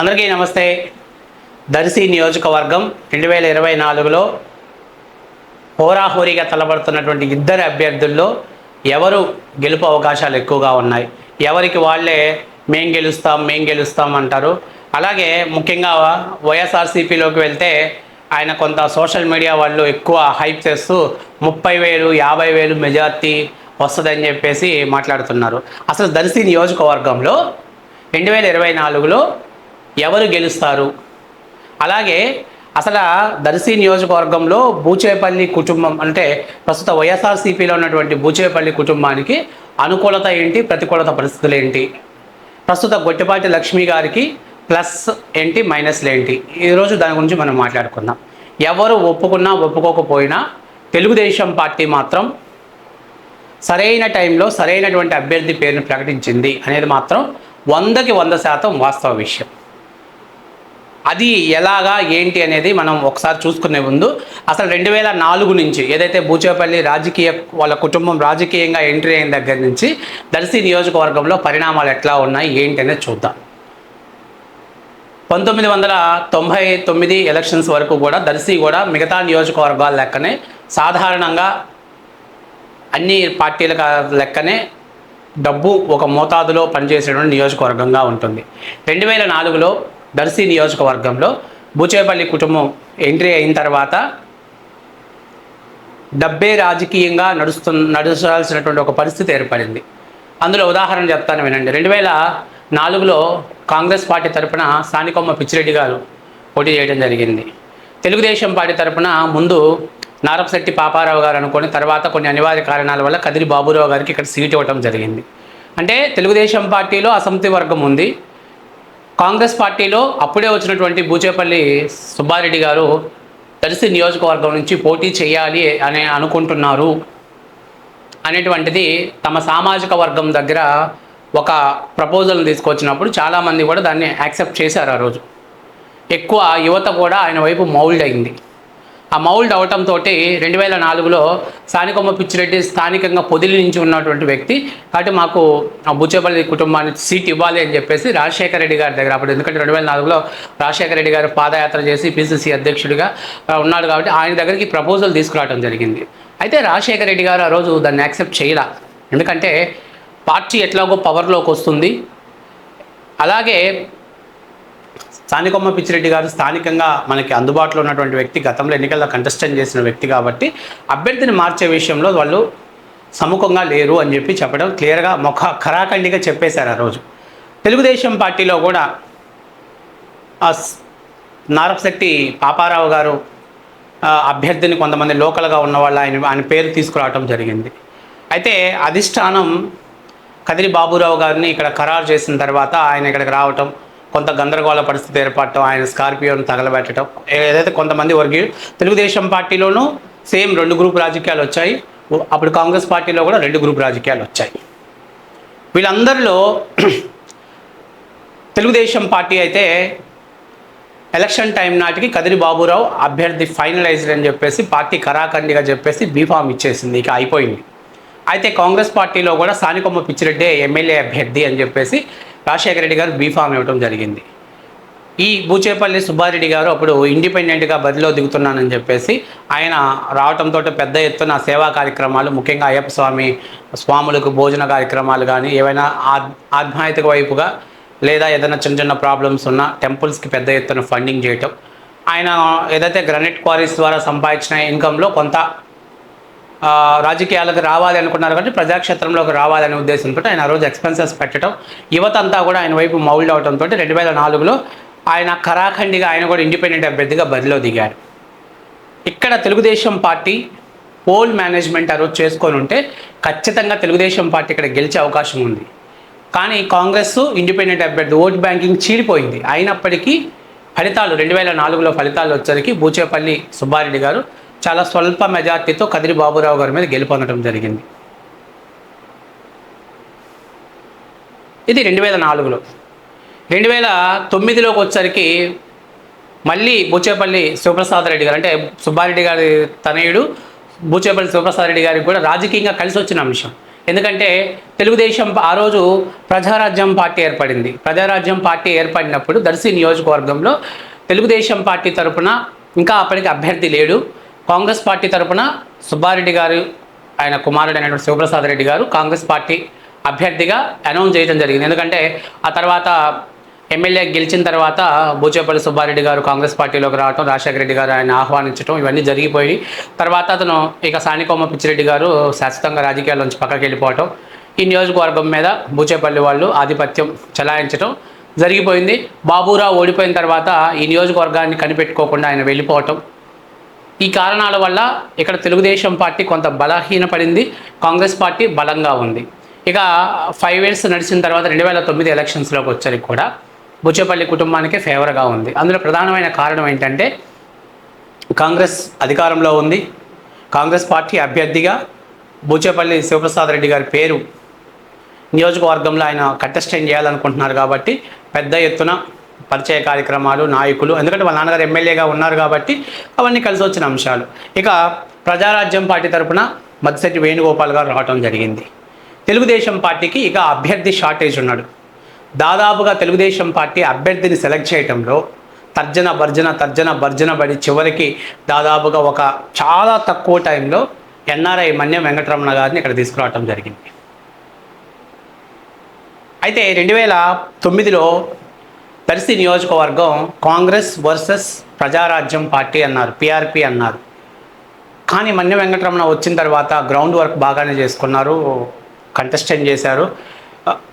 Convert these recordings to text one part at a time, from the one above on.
అందరికీ నమస్తే. దర్శి నియోజకవర్గం రెండు వేల ఇరవై నాలుగులో హోరాహోరీగా తలబడుతున్నటువంటి ఇద్దరు అభ్యర్థుల్లో ఎవరు గెలుపు అవకాశాలు ఎక్కువగా ఉన్నాయి? ఎవరికి వాళ్ళే మేం గెలుస్తాం మేం గెలుస్తాం అంటారు. అలాగే ముఖ్యంగా వైఎస్ఆర్సీపీలోకి వెళ్తే ఆయన కొంత సోషల్ మీడియా వాళ్ళు ఎక్కువ హైప్ చేస్తూ ముప్పై వేలు యాభై వేలు మెజార్టీ వస్తుందని చెప్పేసి మాట్లాడుతున్నారు. అసలు దర్శి నియోజకవర్గంలో రెండు వేల ఇరవై నాలుగులో ఎవరు గెలుస్తారు? అలాగే అసలు దర్శి నియోజకవర్గంలో బూచేపల్లి కుటుంబం అంటే ప్రస్తుత వైఎస్ఆర్సీపీలో ఉన్నటువంటి బూచేపల్లి కుటుంబానికి అనుకూలత ఏంటి ప్రతికూలత పరిస్థితులు ఏంటి? ప్రస్తుత గొట్టిపాటి లక్ష్మి గారికి ప్లస్ ఏంటి మైనస్లు ఏంటి? ఈరోజు దాని గురించి మనం మాట్లాడుకుందాం. ఎవరు ఒప్పుకున్నా ఒప్పుకోకపోయినా తెలుగుదేశం పార్టీ మాత్రం సరైన టైంలో సరైనటువంటి అభ్యర్థి పేరును ప్రకటించింది అనేది మాత్రం వందకి వంద శాతం వాస్తవ విషయం. అది ఎలాగా ఏంటి అనేది మనం ఒకసారి చూసుకునే ముందు అసలు రెండు వేల నాలుగు నుంచి ఏదైతే బూచేపల్లి రాజకీయ వాళ్ళ కుటుంబం రాజకీయంగా ఎంట్రీ అయిన దగ్గర నుంచి దర్శి నియోజకవర్గంలో పరిణామాలు ఎట్లా ఉన్నాయి ఏంటి అనేది చూద్దాం. పంతొమ్మిది వందల తొంభై తొమ్మిది ఎలక్షన్స్ వరకు కూడా దర్శి కూడా మిగతా నియోజకవర్గాల లెక్కనే సాధారణంగా అన్ని పార్టీల లెక్కనే డబ్బు ఒక మోతాదులో పనిచేసేటువంటి నియోజకవర్గంగా ఉంటుంది. రెండు వేల నాలుగులో దర్శి నియోజకవర్గంలో బుచేపల్లి కుటుంబం ఎంట్రీ అయిన తర్వాత డబ్బే రాజకీయంగా నడుస్తు నడుచాల్సినటువంటి ఒక పరిస్థితి ఏర్పడింది. అందులో ఉదాహరణ చెప్తాను వినండి. రెండు వేల నాలుగులో కాంగ్రెస్ పార్టీ తరపున సానికొమ్మ పిచ్చిరెడ్డి గారు పోటీ చేయడం జరిగింది. తెలుగుదేశం పార్టీ తరపున ముందు నారంశెట్టి పాపారావు గారు అనుకొని తర్వాత కొన్ని అనివార్య కారణాల వల్ల కదిరి బాబురావు గారికి ఇక్కడ సీట్ ఇవ్వడం జరిగింది. అంటే తెలుగుదేశం పార్టీలో అసంతృప్తి వర్గం ఉంది. కాంగ్రెస్ పార్టీలో అప్పుడే వచ్చినటువంటి బూచేపల్లి సుబ్బారెడ్డి గారు దర్శి నియోజకవర్గం నుంచి పోటీ చేయాలి అని అనుకుంటున్నారు అనేటువంటిది తమ సామాజిక వర్గం దగ్గర ఒక ప్రపోజల్ని తీసుకొచ్చినప్పుడు చాలామంది కూడా దాన్ని యాక్సెప్ట్ చేశారు ఆ రోజు. ఎక్కువ యువత కూడా ఆయన వైపు మౌల్డ్ అయింది. ఆ మౌల్డ్ అవటంతో రెండు వేల నాలుగులో స్థానికొమ్మ పిచ్చిరెడ్డి స్థానికంగా పొదిలి నుంచి ఉన్నటువంటి వ్యక్తి. కాబట్టి మాకు ఆ బుచ్చేపల్లి కుటుంబానికి సీట్ ఇవ్వాలి అని చెప్పేసి రాజశేఖర రెడ్డి గారి దగ్గర అప్పుడు ఎందుకంటే రెండు వేల నాలుగులో రాజశేఖర రెడ్డి గారు పాదయాత్ర చేసి పిసిసి అధ్యక్షుడిగా ఉన్నాడు కాబట్టి ఆయన దగ్గరికి ప్రపోజల్ తీసుకురావడం జరిగింది. అయితే రాజశేఖర రెడ్డి గారు ఆ రోజు దాన్ని యాక్సెప్ట్ చేయలా. ఎందుకంటే పార్టీ ఎట్లాగో పవర్లోకి వస్తుంది. అలాగే స్థానికొమ్మ పిచ్చిరెడ్డి గారు స్థానికంగా మనకి అందుబాటులో ఉన్నటువంటి వ్యక్తి గతంలో ఎన్నికల్లో కంటెస్టెంట్ చేసిన వ్యక్తి కాబట్టి అభ్యర్థిని మార్చే విషయంలో వాళ్ళు సముఖంగా లేరు అని చెప్పి చెప్పడం క్లియర్గా ముఖ ఖరాఖండిగా చెప్పేశారు ఆ రోజు. తెలుగుదేశం పార్టీలో కూడా ఆ నారపశెట్టి పాపారావు గారు అభ్యర్థిని కొంతమంది లోకల్గా ఉన్న వాళ్ళు ఆయన ఆయన పేరు తీసుకురావటం జరిగింది. అయితే అధిష్టానం కదిరి బాబురావు గారిని ఇక్కడ ఖరారు చేసిన తర్వాత ఆయన ఇక్కడికి రావటం కొంత గందరగోళ పరిస్థితి ఏర్పడటం ఆయన స్కార్పియోను తగలబెట్టడం. ఏదైతే కొంతమంది వర్గీ తెలుగుదేశం పార్టీలోనూ సేమ్ రెండు గ్రూప్ రాజకీయాలు వచ్చాయి. అప్పుడు కాంగ్రెస్ పార్టీలో కూడా రెండు గ్రూప్ రాజకీయాలు వచ్చాయి. వీళ్ళందరిలో తెలుగుదేశం పార్టీ అయితే ఎలక్షన్ టైం నాటికి కదిరి బాబురావు అభ్యర్థి ఫైనలైజ్డ్ అని చెప్పేసి పార్టీ కరాఖండిగా చెప్పేసి బీఫామ్ ఇచ్చేసింది ఇక అయిపోయింది. అయితే కాంగ్రెస్ పార్టీలో కూడా సానికొమ్మ పిచ్చిరెడ్డి ఎమ్మెల్యే అభ్యర్థి అని చెప్పేసి రాజశేఖర రెడ్డి గారు బీఫామ్ ఇవ్వడం జరిగింది. ఈ బూచేపల్లి సుబ్బారెడ్డి గారు అప్పుడు ఇండిపెండెంట్గా బదిలో దిగుతున్నానని చెప్పేసి ఆయన రావడంతో పెద్ద ఎత్తున సేవా కార్యక్రమాలు ముఖ్యంగా అయ్యప్ప స్వామి స్వాములకు భోజన కార్యక్రమాలు కానీ ఏవైనా ఆధ్యాత్మిక వైపుగా లేదా ఏదైనా చిన్న చిన్న ప్రాబ్లమ్స్ ఉన్న టెంపుల్స్కి పెద్ద ఎత్తున ఫండింగ్ చేయటం. ఆయన ఏదైతే గ్రనైట్ క్వారీస్ ద్వారా సంపాదించిన ఇన్కంలో కొంత రాజకీయాలకు రావాలి అనుకున్నారు కాబట్టి ప్రజాక్షేత్రంలోకి రావాలనే ఉద్దేశంతో ఆయన ఆ రోజు ఎక్స్పెన్సెస్ పెట్టడం. యువత అంతా కూడా ఆయన వైపు మౌల్డ్ అవడంతో రెండు వేల నాలుగులో ఆయన కరాఖండిగా ఆయన కూడా ఇండిపెండెంట్ అభ్యర్థిగా బరిలో దిగాడు ఇక్కడ తెలుగుదేశం పార్టీ పోల్ మేనేజ్మెంట్ ఆ రోజు చేసుకొని ఉంటే ఖచ్చితంగా తెలుగుదేశం పార్టీ ఇక్కడ గెలిచే అవకాశం ఉంది. కానీ కాంగ్రెస్ ఇండిపెండెంట్ అభ్యర్థి ఓట్ బ్యాంకింగ్ చీలిపోయింది. అయినప్పటికీ ఫలితాలు రెండు వేల నాలుగులో ఫలితాలు వచ్చరికి బూచేపల్లి సుబ్బారెడ్డి గారు చాలా స్వల్ప మెజార్టీతో కదిరి బాబురావు గారి మీద గెలుపొందడం జరిగింది. ఇది రెండు వేల నాలుగులో. రెండు వేల తొమ్మిదిలోకి వచ్చరికి మళ్ళీ బుచేపల్లి శివప్రసాద్ రెడ్డి గారు అంటే సుబ్బారెడ్డి గారి తనయుడు బూచేపల్లి శివప్రసాద్ రెడ్డి గారికి కూడా రాజకీయంగా కలిసి వచ్చిన అంశం. ఎందుకంటే తెలుగుదేశం ఆ రోజు ప్రజారాజ్యం పార్టీ ఏర్పడింది. ప్రజారాజ్యం పార్టీ ఏర్పడినప్పుడు దర్శి నియోజకవర్గంలో తెలుగుదేశం పార్టీ తరపున ఇంకా అప్పటికి అభ్యర్థి లేడు. కాంగ్రెస్ పార్టీ తరపున సుబ్బారెడ్డి గారు ఆయన కుమారుడు అయినటువంటి శివప్రసాద్ రెడ్డి గారు కాంగ్రెస్ పార్టీ అభ్యర్థిగా అనౌన్స్ చేయడం జరిగింది. ఎందుకంటే ఆ తర్వాత ఎమ్మెల్యే గెలిచిన తర్వాత బూచేపల్లి సుబ్బారెడ్డి గారు కాంగ్రెస్ పార్టీలోకి రావటం రాజశేఖర రెడ్డి గారు ఆయన ఆహ్వానించడం ఇవన్నీ జరిగిపోయి తర్వాత అతను ఇక సానికోమ పిచ్చిరెడ్డి గారు శాశ్వతంగా రాజకీయాల నుంచి పక్కకి వెళ్ళిపోవటం ఈ నియోజకవర్గం మీద బూచేపల్లి వాళ్ళు ఆధిపత్యం చలాయించడం జరిగిపోయింది. బాబురావు ఓడిపోయిన తర్వాత ఈ నియోజకవర్గాన్ని కనిపెట్టుకోకుండా ఆయన వెళ్ళిపోవటం ఈ కారణాల వల్ల ఇక్కడ తెలుగుదేశం పార్టీ కొంత బలహీనపడింది కాంగ్రెస్ పార్టీ బలంగా ఉంది. ఇక ఫైవ్ ఇయర్స్ నడిచిన తర్వాత రెండు వేల తొమ్మిది ఎలక్షన్స్లోకి వచ్చరికి కూడా బుచ్చపల్లి కుటుంబానికి ఫేవర్గా ఉంది. అందులో ప్రధానమైన కారణం ఏంటంటే కాంగ్రెస్ అధికారంలో ఉంది. కాంగ్రెస్ పార్టీ అభ్యర్థిగా బూచేపల్లి శివప్రసాద్ రెడ్డి గారి పేరు నియోజకవర్గంలో ఆయన కంటెస్టెంట్ చేయాలనుకుంటున్నారు కాబట్టి పెద్ద ఎత్తున పరిచయ కార్యక్రమాలు నాయకులు ఎందుకంటే వాళ్ళ నాన్నగారు ఎమ్మెల్యేగా ఉన్నారు కాబట్టి అవన్నీ కలిసి వచ్చిన అంశాలు. ఇక ప్రజారాజ్యం పార్టీ తరపున మద్దిశెట్టి వేణుగోపాల్ గారు రావటం జరిగింది. తెలుగుదేశం పార్టీకి ఇక అభ్యర్థి షార్టేజ్ ఉన్నాడు. దాదాపుగా తెలుగుదేశం పార్టీ అభ్యర్థిని సెలెక్ట్ చేయడంలో తర్జన భర్జన తర్జన భర్జన పడి చివరికి దాదాపుగా ఒక చాలా తక్కువ టైంలో ఎన్ఆర్ఐ మన్యం వెంకటరమణ గారిని ఇక్కడ తీసుకురావటం జరిగింది. అయితే రెండు వేల తొమ్మిదిలో దర్శి నియోజకవర్గం కాంగ్రెస్ వర్సెస్ ప్రజారాజ్యం పార్టీ అన్నారు పిఆర్పి అన్నారు. కానీ మన్య వెంకటరమణ వచ్చిన తర్వాత గ్రౌండ్ వర్క్ బాగానే చేసుకున్నారు కంటెస్టెంట్ చేశారు.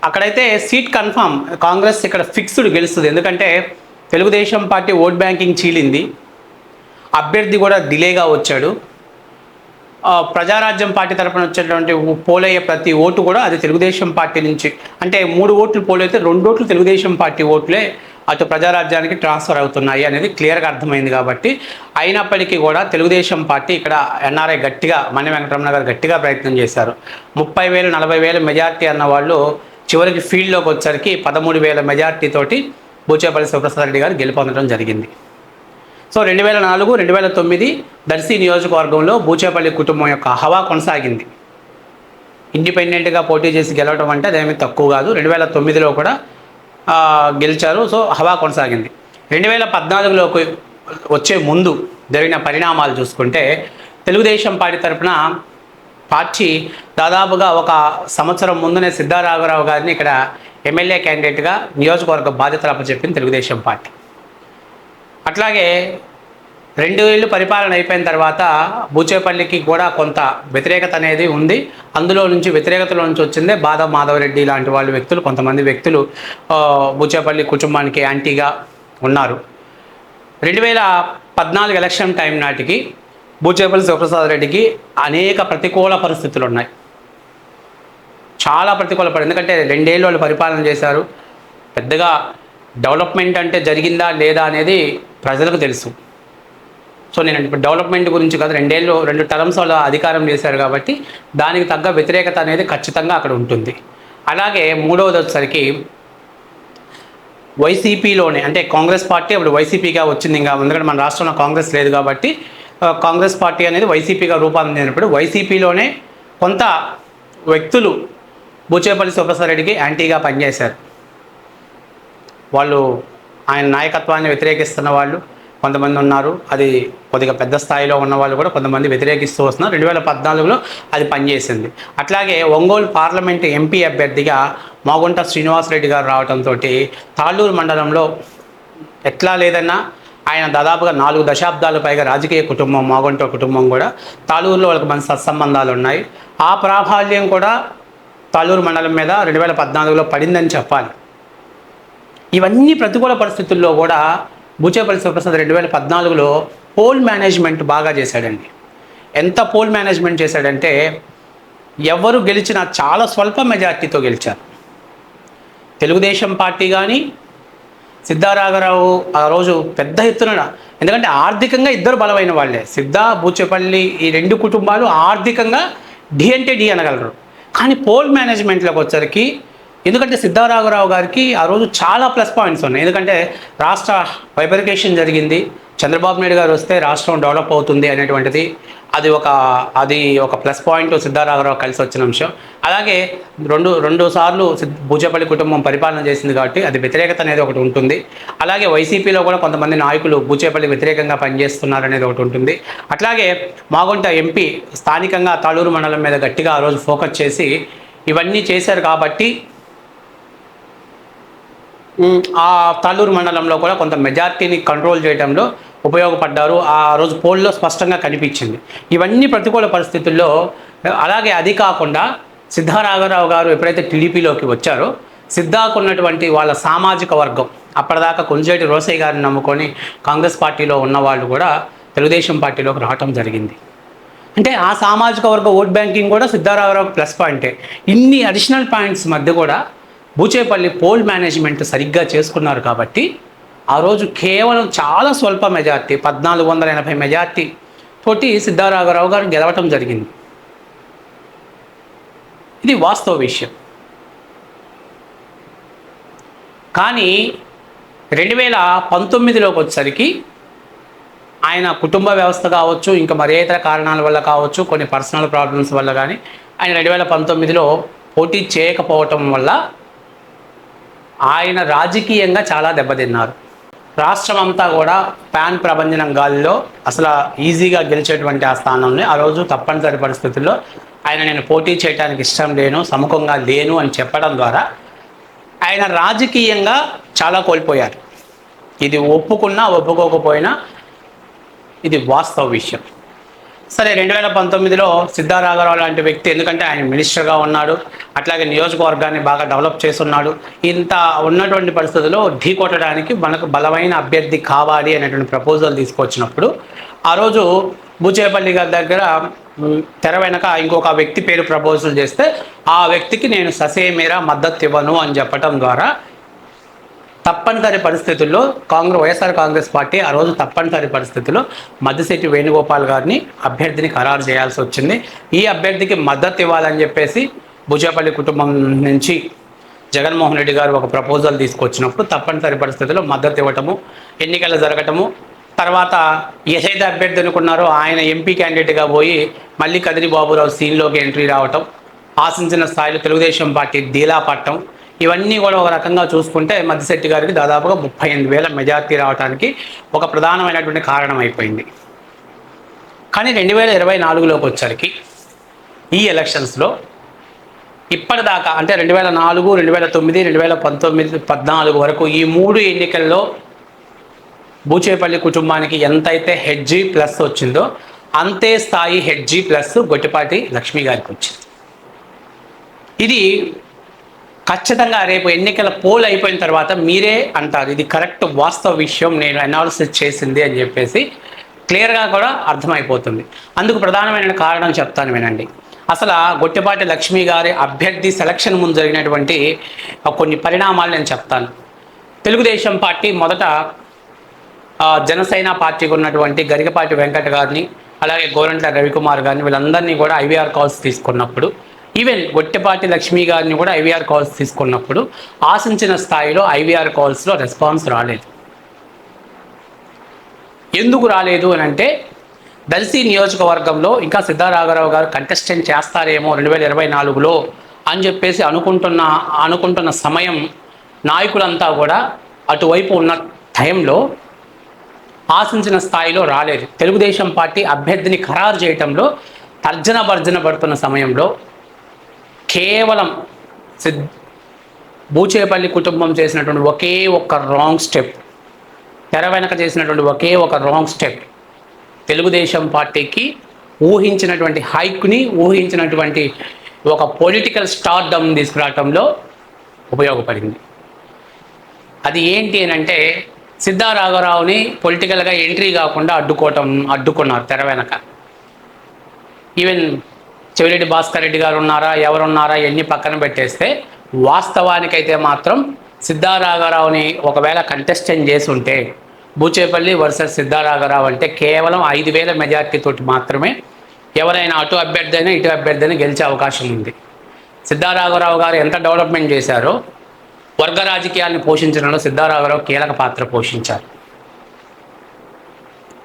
అక్కడైతే సీట్ కన్ఫామ్ కాంగ్రెస్ ఇక్కడ ఫిక్స్డ్ గెలుస్తుంది. ఎందుకంటే తెలుగుదేశం పార్టీ ఓట్ బ్యాంకింగ్ చీలింది. అభ్యర్థి కూడా డిలేగా వచ్చాడు. ప్రజారాజ్యం పార్టీ తరపున వచ్చేటువంటి పోలయ్యే ప్రతి ఓటు కూడా అది తెలుగుదేశం పార్టీ నుంచి. అంటే మూడు ఓట్లు పోలైతే రెండు ఓట్లు తెలుగుదేశం పార్టీ ఓట్లే అటు ప్రజారాజ్యానికి ట్రాన్స్ఫర్ అవుతున్నాయి అనేది క్లియర్గా అర్థమైంది కాబట్టి అయినప్పటికీ కూడా తెలుగుదేశం పార్టీ ఇక్కడ ఎన్ఆర్ఐ గట్టిగా మణి వెంకటరమణ గారు గట్టిగా ప్రయత్నం చేశారు. ముప్పై వేలు నలభై వేల మెజార్టీ అన్న వాళ్ళు చివరికి ఫీల్డ్లోకి వచ్చరికి పదమూడు వేల మెజార్టీతోటి బూచేపల్లి సుప్రసాద్ రెడ్డి గారు గెలుపొందడం జరిగింది. సో రెండు వేల నాలుగు రెండు వేల తొమ్మిది దర్శి నియోజకవర్గంలో బూచేపల్లి కుటుంబం యొక్క హవా కొనసాగింది. ఇండిపెండెంట్గా పోటీ చేసి గెలవడం అంటే అదేమీ తక్కువ కాదు. రెండు వేల తొమ్మిదిలో కూడా గెలిచారు. సో హవా కొనసాగింది. రెండు వేల పద్నాలుగులోకి వచ్చే ముందు జరిగిన పరిణామాలు చూసుకుంటే తెలుగుదేశం పార్టీ తరపున పార్టీ దాదాపుగా ఒక సంవత్సరం ముందునే సిద్ధారాఘవరావు గారిని ఇక్కడ ఎమ్మెల్యే క్యాండిడేట్గా నియోజకవర్గ బాధ్యతలు అప్పచెప్పింది తెలుగుదేశం పార్టీ. అట్లాగే రెండు ఏళ్ళు పరిపాలన అయిపోయిన తర్వాత బూచేపల్లికి కూడా కొంత వ్యతిరేకత అనేది ఉంది. అందులో నుంచి వ్యతిరేకతలో నుంచి వచ్చిందే బాదం మాధవరెడ్డి లాంటి వాళ్ళు వ్యక్తులు కొంతమంది వ్యక్తులు బూచేపల్లి కుటుంబానికి యాంటీగా ఉన్నారు. రెండు వేల పద్నాలుగు ఎలక్షన్ టైం నాటికి బూచేపల్లి శివప్రసాద్ రెడ్డికి అనేక ప్రతికూల పరిస్థితులు ఉన్నాయి. చాలా ప్రతికూల పడి ఎందుకంటే రెండేళ్ళు వాళ్ళు పరిపాలన చేశారు. పెద్దగా డెవలప్మెంట్ అంటే జరిగిందా లేదా అనేది ప్రజలకు తెలుసు. సో నేను ఇప్పుడు డెవలప్మెంట్ గురించి కాదు రెండేళ్ళు రెండు టర్మ్స్ వాళ్ళ అధికారం చేశారు కాబట్టి దానికి తగ్గ వ్యతిరేకత అనేది ఖచ్చితంగా అక్కడ ఉంటుంది. అలాగే మూడవది వచ్చేసరికి వైసీపీలోనే అంటే కాంగ్రెస్ పార్టీ అప్పుడు వైసీపీగా వచ్చింది ఇంకా ఎందుకంటే మన రాష్ట్రంలో కాంగ్రెస్ లేదు కాబట్టి కాంగ్రెస్ పార్టీ అనేది వైసీపీగా రూపాంతరినప్పుడు వైసీపీలోనే కొంత వ్యక్తులు బూచేపల్లి సుబ్రసారెడ్డికి యాంటీగా పనిచేశారు. వాళ్ళు ఆయన నాయకత్వాన్ని వ్యతిరేకిస్తున్న వాళ్ళు కొంతమంది ఉన్నారు. అది కొద్దిగా పెద్ద స్థాయిలో ఉన్న వాళ్ళు కూడా కొంతమంది వ్యతిరేకిస్తూ వస్తున్నారు. రెండు వేల పద్నాలుగులో అది పనిచేసింది. అట్లాగే ఒంగోలు పార్లమెంట్ ఎంపీ అభ్యర్థిగా మాగుంట శ్రీనివాసరెడ్డి గారు రావడంతో తాళ్ళూరు మండలంలో ఎట్లా లేదన్నా ఆయన దాదాపుగా నాలుగు దశాబ్దాల పైగా రాజకీయ కుటుంబం మాగుంట కుటుంబం కూడా తాళూరులో వాళ్ళకి మంచి సత్సంబంధాలు ఉన్నాయి. ఆ ప్రాబల్యం కూడా తాళూరు మండలం మీద రెండు వేల పద్నాలుగులో పడిందని చెప్పాలి. ఇవన్నీ ప్రతికూల పరిస్థితుల్లో కూడా బూచేపల్లి శివప్రసాద్ రెండు వేల పద్నాలుగులో పోల్ మేనేజ్మెంట్ బాగా చేశాడండి. ఎంత పోల్ మేనేజ్మెంట్ చేశాడంటే ఎవరు గెలిచినా చాలా స్వల్ప మెజార్టీతో గెలిచారు. తెలుగుదేశం పార్టీ కానీ సిద్ధారాఘరావు ఆ రోజు పెద్ద ఎత్తున ఎందుకంటే ఆర్థికంగా ఇద్దరు బలమైన వాళ్ళే. సిద్ధ బూచేపల్లి ఈ రెండు కుటుంబాలు ఆర్థికంగా డి అంటే డి అనగలరు. కానీ పోల్ మేనేజ్మెంట్లోకి వచ్చరికి ఎందుకంటే సిద్ధారాఘరావు గారికి ఆ రోజు చాలా ప్లస్ పాయింట్స్ ఉన్నాయి. ఎందుకంటే రాష్ట్ర వైపరికేషన్ జరిగింది. చంద్రబాబు నాయుడు గారు వస్తే రాష్ట్రం డెవలప్ అవుతుంది అనేటువంటిది అది ఒక అది ఒక ప్లస్ పాయింట్ సిద్ధారాఘరావు కలిసి వచ్చిన అంశం. అలాగే రెండు రెండు సార్లు సిద్- కుటుంబం పరిపాలన చేసింది కాబట్టి అది వ్యతిరేకత అనేది ఒకటి ఉంటుంది. అలాగే వైసీపీలో కూడా కొంతమంది నాయకులు బూచేపల్లి వ్యతిరేకంగా పనిచేస్తున్నారు అనేది ఒకటి ఉంటుంది. అట్లాగే మాగుంట ఎంపీ స్థానికంగా తాళూరు మండలం మీద గట్టిగా ఆ రోజు ఫోకస్ చేసి ఇవన్నీ చేశారు కాబట్టి ఆ తాళ్ళూరు మండలంలో కూడా కొంత మెజార్టీని కంట్రోల్ చేయడంలో ఉపయోగపడ్డారు. ఆ రోజు పోల్లో స్పష్టంగా కనిపించింది. ఇవన్నీ ప్రతికూల పరిస్థితుల్లో అలాగే అది కాకుండా సిద్ధారాఘవరావు గారు ఎప్పుడైతే టీడీపీలోకి వచ్చారో సిద్ధాకున్నటువంటి వాళ్ళ సామాజిక వర్గం అప్పటిదాకా కొంజేటి రోసయ్య గారిని నమ్ముకొని కాంగ్రెస్ పార్టీలో ఉన్న వాళ్ళు కూడా తెలుగుదేశం పార్టీలోకి రావటం జరిగింది. అంటే ఆ సామాజిక వర్గ ఓట్ బ్యాంకింగ్ కూడా సిద్ధారాఘవరావు ప్లస్ పాయింటే. ఇన్ని అడిషనల్ పాయింట్స్ మధ్య కూడా బూచేపల్లి పోల్ మేనేజ్మెంట్ సరిగ్గా చేసుకున్నారు కాబట్టి ఆ రోజు కేవలం చాలా స్వల్ప మెజార్టీ పద్నాలుగు వందల ఎనభై మెజార్టీ తోటి సిద్ధారాఘరావు గారు గెలవటం జరిగింది. ఇది వాస్తవ విషయం. కానీ రెండు వేల పంతొమ్మిదిలోకి వచ్చేసరికి ఆయన కుటుంబ వ్యవస్థ కావచ్చు ఇంకా మరే ఇతర కారణాల వల్ల కావచ్చు కొన్ని పర్సనల్ ప్రాబ్లమ్స్ వల్ల కానీ ఆయన రెండు వేల పంతొమ్మిదిలో పోటీ చేయకపోవటం వల్ల ఆయన రాజకీయంగా చాలా దెబ్బతిన్నారు. రాష్ట్రం అంతా కూడా ప్యాన్ ప్రభంజనం గాలిలో అసలు ఈజీగా గెలిచేటువంటి ఆ స్థానంలో ఆ రోజు తప్పనిసరి పరిస్థితుల్లో ఆయన నేను పోటీ చేయడానికి ఇష్టం లేను సముఖంగా లేను అని చెప్పడం ద్వారా ఆయన రాజకీయంగా చాలా కోల్పోయారు. ఇది ఒప్పుకున్నా ఒప్పుకోకపోయినా ఇది వాస్తవ విషయం. సరే రెండు వేల పంతొమ్మిదిలో సిద్ధారాఘవరావు లాంటి వ్యక్తి ఎందుకంటే ఆయన మినిస్టర్గా ఉన్నాడు అట్లాగే నియోజకవర్గాన్ని బాగా డెవలప్ చేస్తున్నాడు ఇంత ఉన్నటువంటి పరిస్థితుల్లో ఢీ కొట్టడానికి మనకు బలమైన అభ్యర్థి కావాలి అనేటువంటి ప్రపోజల్ తీసుకొచ్చినప్పుడు ఆ రోజు బూచేపల్లి గారి దగ్గర తెర వెనక ఇంకొక వ్యక్తి పేరు ప్రపోజల్ చేస్తే ఆ వ్యక్తికి నేను ససేమేరా మద్దతు ఇవ్వను అని చెప్పటం ద్వారా తప్పనిసరి పరిస్థితుల్లో కాంగ్రెస్ వైఎస్ఆర్ కాంగ్రెస్ పార్టీ ఆ రోజు తప్పనిసరి పరిస్థితుల్లో మద్దిశెట్టి వేణుగోపాల్ గారిని అభ్యర్థిని ఖరారు చేయాల్సి వచ్చింది. ఈ అభ్యర్థికి మద్దతు ఇవ్వాలని చెప్పేసి భుజాపల్లి కుటుంబం నుంచి జగన్మోహన్ రెడ్డి గారు ఒక ప్రపోజల్ తీసుకొచ్చినప్పుడు తప్పనిసరి పరిస్థితుల్లో మద్దతు ఇవ్వటము ఎన్నికలు జరగటము తర్వాత ఏదైతే అభ్యర్థి అనుకున్నారో ఆయన ఎంపీ క్యాండిడేట్గా పోయి మళ్ళీ కదిరి బాబురావు సీన్లోకి ఎంట్రీ రావటం ఆశించిన స్థాయిలో తెలుగుదేశం పార్టీ డీలా పట్టడం ఇవన్నీ కూడా ఒక రకంగా చూసుకుంటే మద్దిశెట్టి గారికి దాదాపుగా ముప్పై ఎనిమిది వేల మెజార్టీ రావడానికి ఒక ప్రధానమైనటువంటి కారణం అయిపోయింది. కానీ రెండు వేల ఇరవై నాలుగులోకి వచ్చరికి ఈ ఎలక్షన్స్లో ఇప్పటిదాకా అంటే రెండు వేల నాలుగు రెండు వేల తొమ్మిది రెండు వేల పంతొమ్మిది పద్నాలుగు వరకు ఈ మూడు ఎన్నికల్లో బూచేపల్లి కుటుంబానికి ఎంతైతే హెడ్జీ ప్లస్ వచ్చిందో అంతే స్థాయి హెడ్జీ ప్లస్ గొట్టిపాటి లక్ష్మి గారికి వచ్చింది. ఇది ఖచ్చితంగా రేపు ఎన్నికల పోల్ అయిపోయిన తర్వాత మీరే అంటారు. ఇది కరెక్ట్ వాస్తవ విషయం నేను అనాలిసిస్ చేసింది అని చెప్పేసి క్లియర్గా కూడా అర్థమైపోతుంది. అందుకు ప్రధానమైన కారణం చెప్తాను వినండి. అసలు గొట్టిపాటి లక్ష్మి గారి అభ్యర్థి సెలక్షన్ ముందు జరిగినటువంటి కొన్ని పరిణామాలు నేను చెప్తాను. తెలుగుదేశం పార్టీ మొదట జనసేన పార్టీకి ఉన్నటువంటి గరికపాటి వెంకట గారిని అలాగే గోరంట్ల రవికుమార్ గారిని వీళ్ళందరినీ కూడా ఐవీఆర్ కాల్స్ తీసుకున్నప్పుడు ఈవెన్ గొట్టెపాటి లక్ష్మి గారిని కూడా ఐవీఆర్ కాల్స్ తీసుకున్నప్పుడు ఆశించిన స్థాయిలో ఐవీఆర్ కాల్స్లో రెస్పాన్స్ రాలేదు. ఎందుకు రాలేదు అని అంటే దర్శి నియోజకవర్గంలో ఇంకా సిద్ధారాఘరావు గారు కంటెస్టెంట్ చేస్తారేమో రెండు వేల ఇరవై నాలుగులో అని చెప్పేసి అనుకుంటున్న అనుకుంటున్న సమయం నాయకులంతా కూడా అటువైపు ఉన్న టైంలో ఆశించిన స్థాయిలో రాలేదు. తెలుగుదేశం పార్టీ అభ్యర్థిని ఖరారు చేయటంలో తర్జన భర్జన పడుతున్న సమయంలో కేవలం సిద్ బూచేపల్లి కుటుంబం చేసినటువంటి ఒకే ఒక్క రాంగ్ స్టెప్ తెర వెనక చేసినటువంటి ఒకే ఒక రాంగ్ స్టెప్ తెలుగుదేశం పార్టీకి ఊహించినటువంటి హైక్ని ఊహించినటువంటి ఒక పొలిటికల్ స్టార్డమ్ తీసుకురావటంలో ఉపయోగపడింది. అది ఏంటి అని అంటే సిద్ధారాఘవరావుని పొలిటికల్గా ఎంట్రీ కాకుండా అడ్డుకోవటం అడ్డుకున్నారు తెర వెనక. ఈవెన్ చెవిరెడ్డి భాస్కర్ రెడ్డి గారు ఉన్నారా ఎవరున్నారా ఎన్ని పక్కన పెట్టేస్తే వాస్తవానికైతే మాత్రం సిద్ధారాఘరావుని ఒకవేళ కంటెస్టెంట్ చేసి ఉంటే బూచేపల్లి వర్సెస్ సిద్ధారాఘరావు అంటే కేవలం ఐదు వేల మెజార్టీతోటి మాత్రమే ఎవరైనా అటు అభ్యర్థి అయినా ఇటు అభ్యర్థి అయినా గెలిచే అవకాశం ఉంది. సిద్ధారాఘరావు గారు ఎంత డెవలప్మెంట్ చేశారో వర్గ రాజకీయాలను పోషించడంలో సిద్ధారాఘరావు కీలక పాత్ర పోషించారు.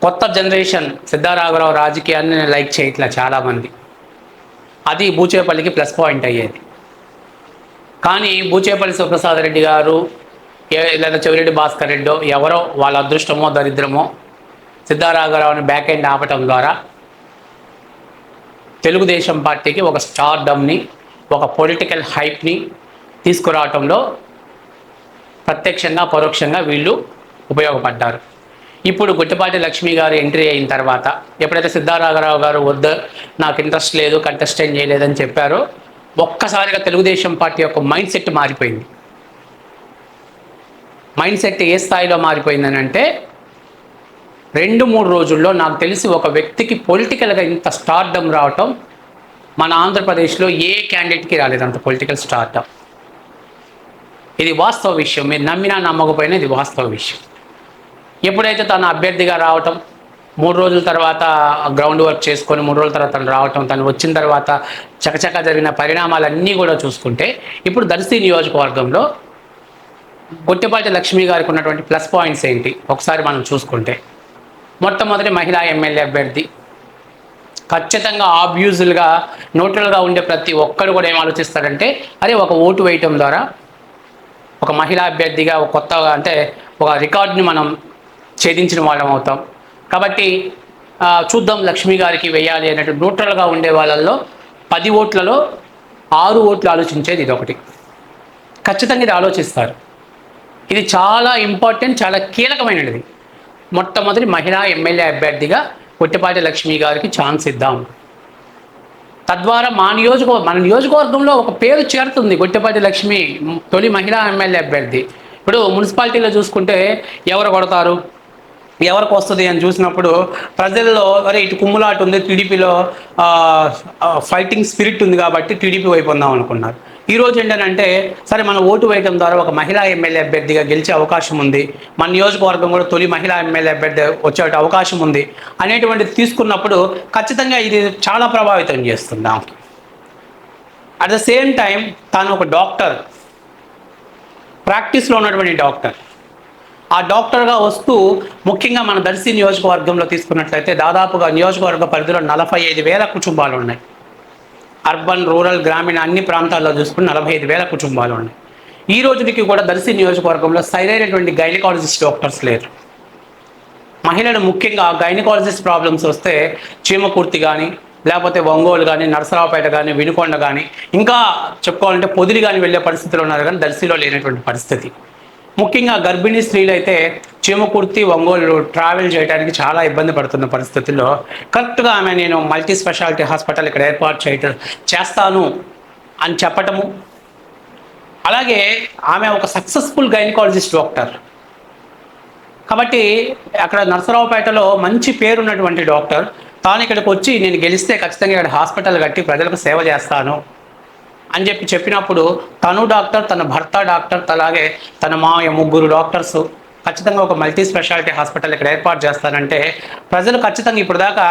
కొత్త జనరేషన్ సిద్ధారాఘరావు రాజకీయాన్ని లైక్ చేయట్లే చాలామంది. అది బూచేపల్లికి ప్లస్ పాయింట్ అయ్యేది. కానీ బూచేపల్లి సుప్రసాద్ రెడ్డి గారు ఏ- లేదా చెవిరెడ్డి భాస్కర్ రెడ్డో ఎవరో వాళ్ళ అదృష్టమో దరిద్రమో సిద్ధారాఘరావుని బ్యాక్ ఎండ్ ఆపటం ద్వారా తెలుగుదేశం పార్టీకి ఒక స్టార్డమ్ని ఒక పొలిటికల్ హైప్ని తీసుకురావటంలో ప్రత్యక్షంగా పరోక్షంగా వీళ్ళు ఉపయోగపడ్డారు. ఇప్పుడు గుట్టపాటి లక్ష్మి గారు ఎంట్రీ అయిన తర్వాత ఎప్పుడైతే సిద్ధారాఘరావు గారు వద్దు నాకు ఇంట్రెస్ట్ లేదు కంటెస్టెంట్ చేయలేదని చెప్పారో ఒక్కసారిగా తెలుగుదేశం పార్టీ యొక్క మైండ్ సెట్ మారిపోయింది. మైండ్ సెట్ ఏ స్థాయిలో మారిపోయిందని అంటే రెండు మూడు రోజుల్లో నాకు తెలిసి ఒక వ్యక్తికి పొలిటికల్గా ఇంత స్టార్డమ్ రావటం మన ఆంధ్రప్రదేశ్లో ఏ క్యాండిడేట్కి రాలేదు అంత పొలిటికల్ స్టార్డమ్. ఇది వాస్తవ విషయం. మీరు నమ్మినా నమ్మకపోయినా ఇది వాస్తవ విషయం. ఎప్పుడైతే తను అభ్యర్థిగా రావటం మూడు రోజుల తర్వాత గ్రౌండ్ వర్క్ చేసుకొని మూడు రోజుల తర్వాత తను రావటం తను వచ్చిన తర్వాత చకచక జరిగిన పరిణామాలన్నీ కూడా చూసుకుంటే ఇప్పుడు దర్శి నియోజకవర్గంలో గొట్టిపాటి లక్ష్మి గారికి ఉన్నటువంటి ప్లస్ పాయింట్స్ ఏంటి? ఒకసారి మనం చూసుకుంటే మొట్టమొదటి మహిళా ఎమ్మెల్యే అభ్యర్థి. ఖచ్చితంగా ఆబ్యూజులుగా న్యూట్రల్గా ఉండే ప్రతి ఒక్కరు కూడా ఏం ఆలోచిస్తారంటే అరే ఒక ఓటు వేయటం ద్వారా ఒక మహిళా అభ్యర్థిగా ఒక కొత్తగా అంటే ఒక రికార్డుని మనం ఛేదించిన వాళ్ళం అవుతాం. కాబట్టి చూద్దాం లక్ష్మి గారికి వేయాలి అన్నట్టు న్యూట్రల్గా ఉండే వాళ్ళల్లో పది ఓట్లలో ఆరు ఓట్లు ఆలోచించేది ఇది ఒకటి ఖచ్చితంగా ఇది ఆలోచిస్తారు. ఇది చాలా ఇంపార్టెంట్ చాలా కీలకమైనది. మొట్టమొదటి మహిళా ఎమ్మెల్యే అభ్యర్థిగా కొట్టిపాటి లక్ష్మి గారికి ఛాన్స్ ఇద్దాం. తద్వారా మా నియోజక మన నియోజకవర్గంలో ఒక పేరు చేరుతుంది గొట్టెపాటి లక్ష్మి తొలి మహిళా ఎమ్మెల్యే అభ్యర్థి. ఇప్పుడు మున్సిపాలిటీలో చూసుకుంటే ఎవరు కొడతారు? ఎవరికి వస్తుంది అని చూసినప్పుడు ప్రజల్లో అరే ఇటు కుమ్ములాట ఉంది టీడీపీలో ఫైటింగ్ స్పిరిట్ ఉంది కాబట్టి టీడీపీ వైపు ఉందాం అనుకున్నారు. ఈ రోజు ఏంటంటే సరే మన ఓటు వేయడం ద్వారా ఒక మహిళా ఎమ్మెల్యే అభ్యర్థిగా గెలిచే అవకాశం ఉంది. మన నియోజకవర్గం కూడా తొలి మహిళా ఎమ్మెల్యే అభ్యర్థి వచ్చే అవకాశం ఉంది అనేటువంటిది తీసుకున్నప్పుడు ఖచ్చితంగా ఇది చాలా ప్రభావితం చేస్తుంది? ఆమెకి అట్ ద సేమ్ టైం తాను ఒక డాక్టర్ ప్రాక్టీస్లో ఉన్నటువంటి డాక్టర్ ఆ డాక్టర్గా వస్తూ ముఖ్యంగా మన దర్శి నియోజకవర్గంలో తీసుకున్నట్లయితే దాదాపుగా నియోజకవర్గ పరిధిలో నలభై ఐదు వేల కుటుంబాలు ఉన్నాయి. అర్బన్ రూరల్ గ్రామీణ అన్ని ప్రాంతాల్లో చూసుకుని నలభై ఐదు వేల కుటుంబాలు ఉన్నాయి. ఈ రోజుకి కూడా దర్శి నియోజకవర్గంలో సరైనటువంటి గైనకాలజిస్ట్ డాక్టర్స్ లేరు. మహిళలు ముఖ్యంగా గైనకాలజిస్ట్ ప్రాబ్లమ్స్ వస్తే చీమకుర్తి కానీ లేకపోతే ఒంగోలు కానీ నరసరావుపేట కానీ వినుకొండ కానీ ఇంకా చెప్పుకోవాలంటే పొదిలి కానీ వెళ్ళే పరిస్థితులు ఉన్నారు కానీ దర్శిలో లేనటువంటి పరిస్థితి. ముఖ్యంగా గర్భిణీ స్త్రీలు అయితే చీమకుర్తి ఒంగోలు ట్రావెల్ చేయడానికి చాలా ఇబ్బంది పడుతున్న పరిస్థితుల్లో కరెక్ట్గా ఆమె నేను మల్టీ స్పెషాలిటీ హాస్పిటల్ ఇక్కడ ఏర్పాటు చేయటం చేస్తాను అని చెప్పటము. అలాగే ఆమె ఒక సక్సెస్ఫుల్ గైనకాలజిస్ట్ డాక్టర్ కాబట్టి అక్కడ నరసరావుపేటలో మంచి పేరున్నటువంటి డాక్టర్ తాను ఇక్కడికి వచ్చి నేను గెలిస్తే ఖచ్చితంగా ఇక్కడ హాస్పిటల్ కట్టి ప్రజలకు సేవ చేస్తాను. అని చెప్పి చెప్పినప్పుడు తను డాక్టర్ తన భర్త డాక్టర్ అలాగే తన మామయ్య ముగ్గురు డాక్టర్స్ ఖచ్చితంగా ఒక మల్టీ స్పెషాలిటీ హాస్పిటల్ ఇక్కడ ఏర్పాటు చేస్తానంటే ప్రజలు ఖచ్చితంగా ఇప్పుడు దాకా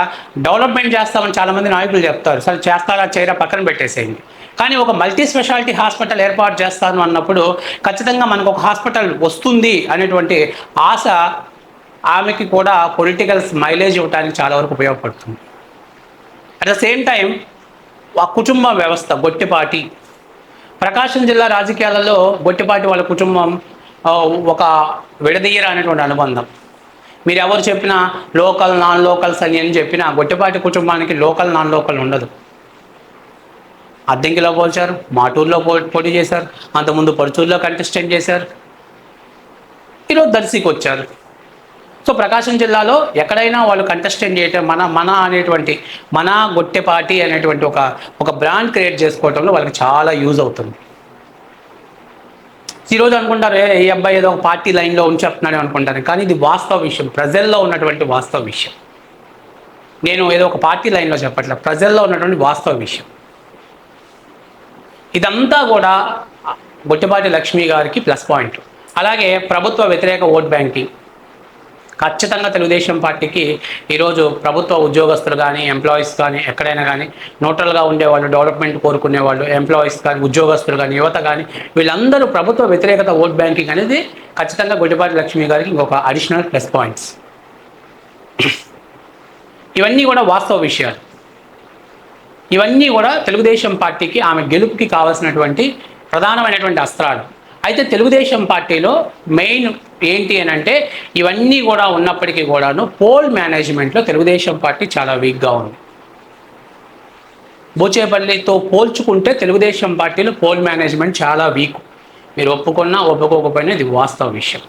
డెవలప్మెంట్ చేస్తామని చాలామంది నాయకులు చెప్తారు. సరే చేస్తారా చేయరా పక్కన పెట్టేసేయండి. కానీ ఒక మల్టీ స్పెషాలిటీ హాస్పిటల్ ఏర్పాటు చేస్తాను అన్నప్పుడు ఖచ్చితంగా మనకు ఒక హాస్పిటల్ వస్తుంది అనేటువంటి ఆశ ఆమెకి కూడా పొలిటికల్ మైలేజ్ ఇవ్వడానికి చాలా వరకు ఉపయోగపడుతుంది. అట్ ద సేమ్ టైం ఆ కుటుంబ వ్యవస్థ గొట్టిపాటి. ప్రకాశం జిల్లా రాజకీయాలలో గొట్టిపాటి వాళ్ళ కుటుంబం ఒక విడదీయరానటువంటి అనుబంధం. మీరు ఎవరు చెప్పినా లోకల్ నాన్ లోకల్స్ అని అని చెప్పినా గొట్టిపాటి కుటుంబానికి లోకల్ నాన్ లోకల్ ఉండదు. అద్దెంకిలో పోల్చారు మాటూరులో పో పోటీ చేశారు అంతకుముందు పరుచూరులో కంటెస్టెంట్ చేశారు. ఈరోజు దర్శికి వచ్చారు సో ప్రకాశం జిల్లాలో ఎక్కడైనా వాళ్ళు కంటెస్టెంట్ చేయటం మన మన అనేటువంటి మన గొట్టెపాటి అనేటువంటి ఒక ఒక బ్రాండ్ క్రియేట్ చేసుకోవటంలో వాళ్ళకి చాలా యూజ్ అవుతుంది. ఈరోజు అనుకుంటారు "ఏ, అబ్బాయి ఏదో ఒక పార్టీ లైన్లో ఉంచి చెప్తున్నాడు అనుకుంటారు. కానీ ఇది వాస్తవ విషయం ప్రజల్లో ఉన్నటువంటి వాస్తవ విషయం. నేను ఏదో ఒక పార్టీ లైన్లో చెప్పట్లే ప్రజల్లో ఉన్నటువంటి వాస్తవ విషయం. ఇదంతా కూడా బొట్టిపాటి లక్ష్మి గారికి ప్లస్ పాయింట్ అలాగే ప్రభుత్వ వ్యతిరేక ఓట్ బ్యాంకింగ్. ఖచ్చితంగా తెలుగుదేశం పార్టీకి ఈరోజు ప్రభుత్వ ఉద్యోగస్తులు కానీ ఎంప్లాయీస్ కానీ ఎక్కడైనా కానీ న్యూట్రల్గా ఉండేవాళ్ళు డెవలప్మెంట్ కోరుకునేవాళ్ళు ఎంప్లాయీస్ కానీ ఉద్యోగస్తులు కానీ యువత కానీ వీళ్ళందరూ ప్రభుత్వ వ్యతిరేకత ఓట్ బ్యాంకింగ్ అనేది ఖచ్చితంగా గుడిపాటి లక్ష్మి గారికి ఇంకొక అడిషనల్ ప్లస్ పాయింట్స్ ఇవన్నీ కూడా వాస్తవ విషయాలు. ఇవన్నీ కూడా తెలుగుదేశం పార్టీకి ఆమె గెలుపుకి కావాల్సినటువంటి ప్రధానమైనటువంటి అస్త్రాలు. అయితే తెలుగుదేశం పార్టీలో మెయిన్ ఏంటి అని అంటే ఇవన్నీ కూడా ఉన్నప్పటికీ కూడాను పోల్ మేనేజ్మెంట్లో తెలుగుదేశం పార్టీ చాలా వీక్గా ఉంది. బోచేపల్లితో పోల్చుకుంటే తెలుగుదేశం పార్టీలో పోల్ మేనేజ్మెంట్ చాలా వీక్. మీరు ఒప్పుకున్నా ఒప్పుకోకపోయినా ఇది వాస్తవ విషయం.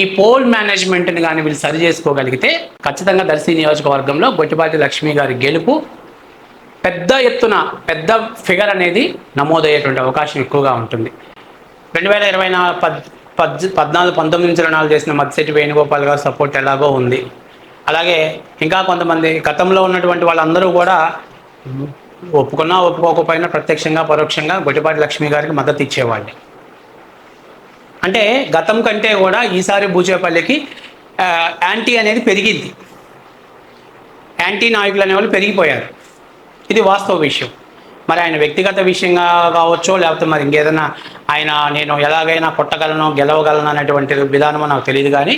ఈ పోల్ మేనేజ్మెంట్ని కానీ వీళ్ళు సరి చేసుకోగలిగితే ఖచ్చితంగా దర్శి నియోజకవర్గంలో గొట్టిపాటి లక్ష్మి గారి గెలుపు పెద్ద ఎత్తున పెద్ద ఫిగర్ అనేది నమోదయ్యేటువంటి అవకాశం ఎక్కువగా ఉంటుంది. రెండు వేల ఇరవై నాలుగు పద్ పద్ పద్నాలుగు పంతొమ్మిది నుంచి రుణాలు చేసిన మత్స్యటి వేణుగోపాల్ గారు సపోర్ట్ ఎలాగో ఉంది. అలాగే ఇంకా కొంతమంది గతంలో ఉన్నటువంటి వాళ్ళందరూ కూడా ఒప్పుకున్నా ఒప్పుకోకపోయినా ప్రత్యక్షంగా పరోక్షంగా గొట్టిపాటి లక్ష్మి గారికి మద్దతు ఇచ్చేవాళ్ళు. అంటే గతం కంటే కూడా ఈసారి బూచేపల్లికి యాంటీ అనేది పెరిగింది. యాంటీ నాయకులు అనేవాళ్ళు పెరిగిపోయారు. ఇది వాస్తవ విషయం. మరి ఆయన వ్యక్తిగత విషయంగా కావచ్చో లేకపోతే మరి ఇంకేదైనా ఆయన నేను ఎలాగైనా కొట్టగలను గెలవగలను అనేటువంటి విధానం నాకు తెలియదు కానీ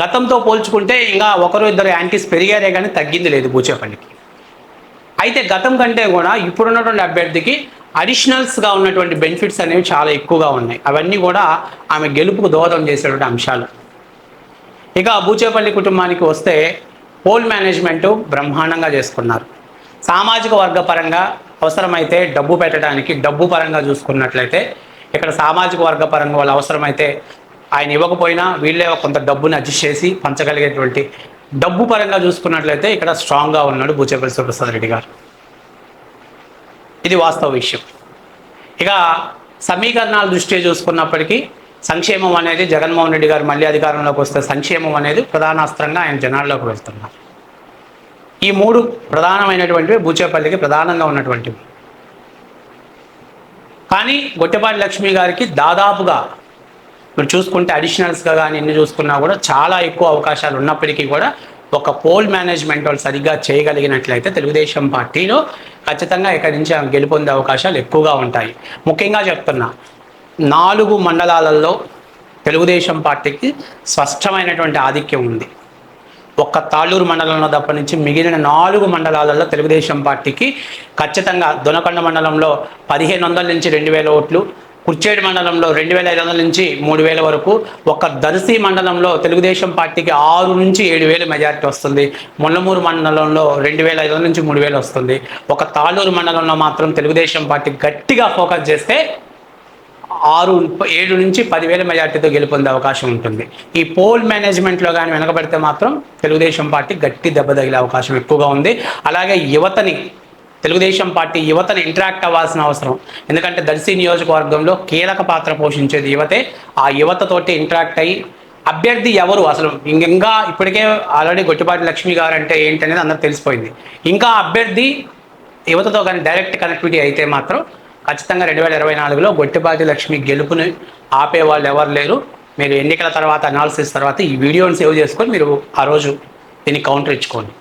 గతంతో పోల్చుకుంటే ఇంకా ఒకరు ఇద్దరు యాంటీస్ పెరిగారే కానీ తగ్గింది లేదు బూచేపల్లికి. అయితే గతం కంటే కూడా ఇప్పుడున్నటువంటి అభ్యర్థికి అడిషనల్స్గా ఉన్నటువంటి బెనిఫిట్స్ అనేవి చాలా ఎక్కువగా ఉన్నాయి. అవన్నీ కూడా ఆమె గెలుపుకు దోహదం చేసేటువంటి అంశాలు. ఇక బూచేపల్లి కుటుంబానికి వస్తే పోల్ మేనేజ్మెంట్ బ్రహ్మాండంగా చేసుకున్నారు. సామాజిక వర్గ పరంగా అవసరమైతే డబ్బు పెట్టడానికి డబ్బు పరంగా చూసుకున్నట్లయితే ఇక్కడ సామాజిక వర్గ పరంగా వాళ్ళు అవసరమైతే ఆయన ఇవ్వకపోయినా వీళ్ళే కొంత డబ్బుని అడ్జస్ట్ చేసి పంచగలిగేటువంటి డబ్బు పరంగా చూసుకున్నట్లయితే ఇక్కడ స్ట్రాంగ్గా ఉన్నాడు బూచేపల్లి సుప్రసాద్ రెడ్డి గారు. ఇది వాస్తవ విషయం. ఇక సమీకరణాల దృష్ట్యా చూసుకున్నప్పటికీ సంక్షేమం అనేది జగన్మోహన్ రెడ్డి గారు మళ్ళీ అధికారంలోకి వస్తే సంక్షేమం అనేది ప్రధాన అస్త్రంగా ఆయన జనాల్లోకి వెళ్తున్నారు. ఈ మూడు ప్రధానమైనటువంటివి బూచేపల్లికి ప్రధానంగా ఉన్నటువంటివి. కానీ గొట్టెపాటి లక్ష్మి గారికి దాదాపుగా మీరు చూసుకుంటే అడిషనల్స్గా కానీ ఎన్ని చూసుకున్నా కూడా చాలా ఎక్కువ అవకాశాలు ఉన్నప్పటికీ కూడా ఒక పోల్ మేనేజ్మెంట్ వాళ్ళు సరిగ్గా చేయగలిగినట్లయితే తెలుగుదేశం పార్టీలో ఖచ్చితంగా ఇక్కడి నుంచి ఆమె గెలుపొందే అవకాశాలు ఎక్కువగా ఉంటాయి. ముఖ్యంగా చెప్తున్నా నాలుగు మండలాలలో తెలుగుదేశం పార్టీకి స్పష్టమైనటువంటి ఆధిక్యం ఉంది. ఒక్క తాళ్ళూరు మండలంలో తప్ప నుంచి మిగిలిన నాలుగు మండలాలలో తెలుగుదేశం పార్టీకి ఖచ్చితంగా దొనకొండ మండలంలో పదిహేను వందల నుంచి రెండు వేల ఓట్లు కుర్చేడు మండలంలో రెండు వేల ఐదు వందల నుంచి మూడు వేల వరకు ఒక దర్శి మండలంలో తెలుగుదేశం పార్టీకి ఆరు నుంచి ఏడు వేలు మెజారిటీ వస్తుంది. ముల్లమూరు మండలంలో రెండు వేల ఐదు వందల నుంచి మూడు వేలు వస్తుంది. ఒక తాళూరు మండలంలో మాత్రం తెలుగుదేశం పార్టీ గట్టిగా ఫోకస్ చేస్తే ఆరు ఏడు నుంచి పదివేల మెజార్టీతో గెలుపొందే అవకాశం ఉంటుంది. ఈ పోల్ మేనేజ్మెంట్లో కానీ వెనకబడితే మాత్రం తెలుగుదేశం పార్టీ గట్టి దెబ్బ తగిలే అవకాశం ఎక్కువగా ఉంది. అలాగే యువతని తెలుగుదేశం పార్టీ యువతని ఇంటరాక్ట్ అవ్వాల్సిన అవసరం. ఎందుకంటే దర్శి నియోజకవర్గంలో కీలక పాత్ర పోషించేది యువతే. ఆ యువతతోటి ఇంటరాక్ట్ అయ్యి అభ్యర్థి ఎవరు? అసలు ఇంక- ఇంకా ఇప్పటికే ఆల్రెడీ గొట్టిపాటి లక్ష్మి గారు అంటే ఏంటి అనేది అందరికి తెలిసిపోయింది. ఇంకా అభ్యర్థి యువతతో కానీ డైరెక్ట్ కనెక్టివిటీ అయితే మాత్రం ఖచ్చితంగా రెండు వేల ఇరవై నాలుగులో గొట్టిపాటి లక్ష్మి గెలుపుని ఆపే వాళ్ళు ఎవరు లేరు. మీరు ఎన్నికల తర్వాత అనాలిసిస్ తర్వాత ఈ వీడియోని సేవ్ చేసుకొని మీరు ఆ రోజు దీన్ని కౌంటర్ ఇచ్చుకోండి.